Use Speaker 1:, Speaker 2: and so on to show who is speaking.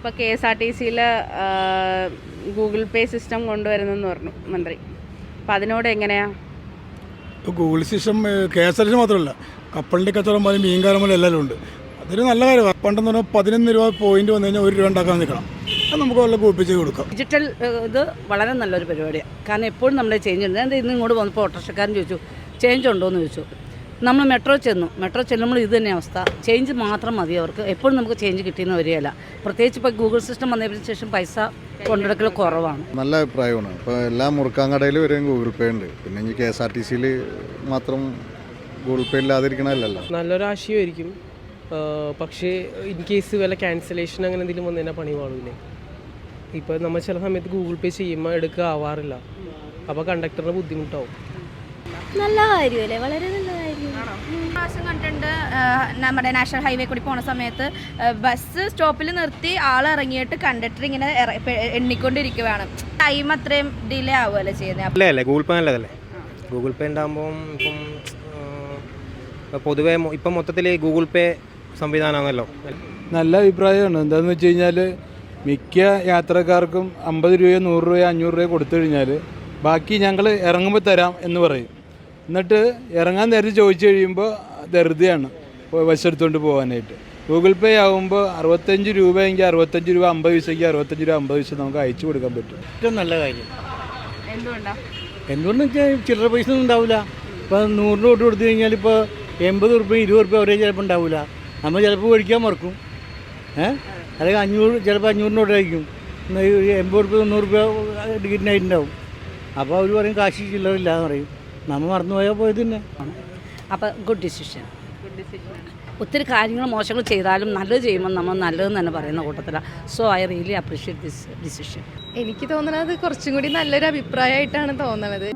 Speaker 1: ഇപ്പോൾ K S R T സിയിൽ Google പേ system കൊണ്ടുവരുന്നെന്ന് പറഞ്ഞു മന്ത്രി. അപ്പോൾ അതിനോട് എങ്ങനെയാണ്
Speaker 2: ഇപ്പോൾ Google system K S R T C മാത്രമല്ല കപ്പലിന്റെ കച്ചവടം പോലെ മീൻകാരം പോലെ എല്ലാവരും ഉണ്ട്. അതൊരു നല്ല കാര്യമാണ് പണ്ടെന്ന് പറഞ്ഞാൽ പതിനൊന്ന് രൂപ പോയിന്റ് വന്നു കഴിഞ്ഞാൽ ഒരു രൂപ ഉണ്ടാക്കാൻ നിൽക്കണം അത് നമുക്ക് വല്ല കൂപ്പിച്ച് കൊടുക്കാം.
Speaker 3: ഡിജിറ്റൽ ഇത് വളരെ നല്ലൊരു പരിപാടിയാണ് കാരണം എപ്പോഴും നമ്മുടെ ചേഞ്ച് ഉണ്ട്. ഞാൻ ഇന്ന് ഇങ്ങോട്ട് വന്നപ്പോൾ ഓട്ടോറിക്ഷക്കാരൻ ചോദിച്ചു ചേഞ്ച് ഉണ്ടോ എന്ന് ചോദിച്ചു. നമ്മൾ മെട്രോ ചെന്നു. മെട്രോ ചെല്ലുമ്പോൾ ഇത് തന്നെ അവസ്ഥ. ചേഞ്ച് മാത്രം മതി അവർക്ക്. എപ്പോഴും നമുക്ക് ചേഞ്ച് കിട്ടിയെന്ന് വരികയില്ല. പ്രത്യേകിച്ച് ഇപ്പോൾ ഗൂഗിൾ സിസ്റ്റം വന്നതിന് ശേഷം പൈസ കൊണ്ടെടുക്കൽ കുറവാണ്.
Speaker 4: നല്ല അഭിപ്രായമാണ്. ഇപ്പോൾ എല്ലാ മുറുക്കാങ്കടയിലും വരെയും ഗൂഗിൾ പേ ഉണ്ട്. പിന്നെ ഇനി കെ എസ് ആർ ടി സിയിൽ മാത്രം ഗൂഗിൾ പേ ഇല്ലാതിരിക്കണമല്ലല്ലോ
Speaker 5: നല്ലൊരു ആശയമായിരിക്കും. പക്ഷേ ഇൻ കേസ് വല്ല ക്യാൻസലേഷൻ അങ്ങനെ എന്തെങ്കിലും വന്നു കഴിഞ്ഞാൽ പണി പാടില്ലേ ഇപ്പോൾ നമ്മൾ ചില സമയത്ത് ഗൂഗിൾ പേ ചെയ്യുമ്പോൾ എടുക്കുക ആവാറില്ല അപ്പോൾ കണ്ടക്ടറിന് ബുദ്ധിമുട്ടാവും.
Speaker 6: നല്ല കാര്യമല്ലേ? വളരെ നല്ല
Speaker 7: പ്രാവശ്യം കണ്ടിട്ടുണ്ട് നമ്മുടെ നാഷണൽ ഹൈവേ കൂടി പോണ സമയത്ത് ബസ് സ്റ്റോപ്പിൽ നിർത്തി ആൾ ഇറങ്ങിയിട്ട് കണ്ടക്ടർ ഇങ്ങനെ എണ്ണിക്കൊണ്ടിരിക്കുവാണ്. ടൈം അത്രയും ഡിലേ ആവുമല്ലോ ചെയ്യുന്നത്
Speaker 8: ഗൂഗിൾ പേ നല്ലതല്ലേ? ഗൂഗിൾ പേ ഉണ്ടാകുമ്പം ഇപ്പം പൊതുവേ ഇപ്പം മൊത്തത്തിൽ ഗൂഗിൾ പേ സംവിധാനമാണല്ലോ.
Speaker 9: നല്ല അഭിപ്രായമാണ്. എന്താണെന്ന് വെച്ച് കഴിഞ്ഞാൽ മിക്ക യാത്രക്കാർക്കും അമ്പത് രൂപയോ നൂറ് രൂപയോ അഞ്ഞൂറ് രൂപയോ കൊടുത്തു കഴിഞ്ഞാൽ ബാക്കി ഞങ്ങൾ ഇറങ്ങുമ്പോൾ തരാം എന്ന് പറയും. എന്നിട്ട് ഇറങ്ങാൻ നേരത്തെ ചോദിച്ചു കഴിയുമ്പോൾ ധൃതിയാണ്. ബസ് എടുത്തുകൊണ്ട് പോകാനായിട്ട് ഗൂഗിൾ പേ ആകുമ്പോൾ അറുപത്തഞ്ച് രൂപയെങ്കിൽ അറുപത്തഞ്ച് രൂപ അമ്പത് പൈസയ്ക്ക് അറുപത്തഞ്ച് രൂപ അമ്പത് പൈസ നമുക്ക് അയച്ചു കൊടുക്കാൻ പറ്റും.
Speaker 10: ഏറ്റവും നല്ല കാര്യം.
Speaker 1: എന്തുകൊണ്ടാണ്
Speaker 10: എന്തുകൊണ്ടെന്ന് വെച്ചാൽ ചില്ലറ പൈസ ഒന്നും ഉണ്ടാവില്ല ഇപ്പം നൂറിന് തൊട്ട് കൊടുത്തു കഴിഞ്ഞാൽ ഇപ്പോൾ എൺപത് ഉറുപ്പ്യ ഇരുപത് ഉറുപ്പ്യ ഒരേ ചിലപ്പോൾ ഉണ്ടാവില്ല നമ്മൾ ചിലപ്പോൾ മേടിക്കാൻ മറക്കും. ഏഹ് അല്ലെങ്കിൽ അഞ്ഞൂറ് ചിലപ്പോൾ അഞ്ഞൂറിന് ഈ എൺപത് ഉറുപ്പ്യ തൊണ്ണൂറ് ഉറുപ്പ്യ ടിക്കറ്റിനായിട്ടുണ്ടാവും അപ്പോൾ അവർ പറയും കാശി ചില്ലറില്ല എന്ന് പറയും. നമ്മൾ മറന്നു പോയാൽ പോയത് തന്നെ
Speaker 3: അപ്പോൾ ഗുഡ് ഡിസിഷൻ ഒത്തിരി കാര്യങ്ങൾ മോശങ്ങൾ ചെയ്താലും നല്ലത് ചെയ്യുമ്പോൾ നമ്മൾ നല്ലതെന്ന് തന്നെ പറയുന്ന കൂട്ടത്തിലാണ് so I really appreciate this decision
Speaker 6: എനിക്ക് തോന്നുന്നത് കുറച്ചും കൂടി നല്ലൊരു അഭിപ്രായമായിട്ടാണ് തോന്നുന്നത്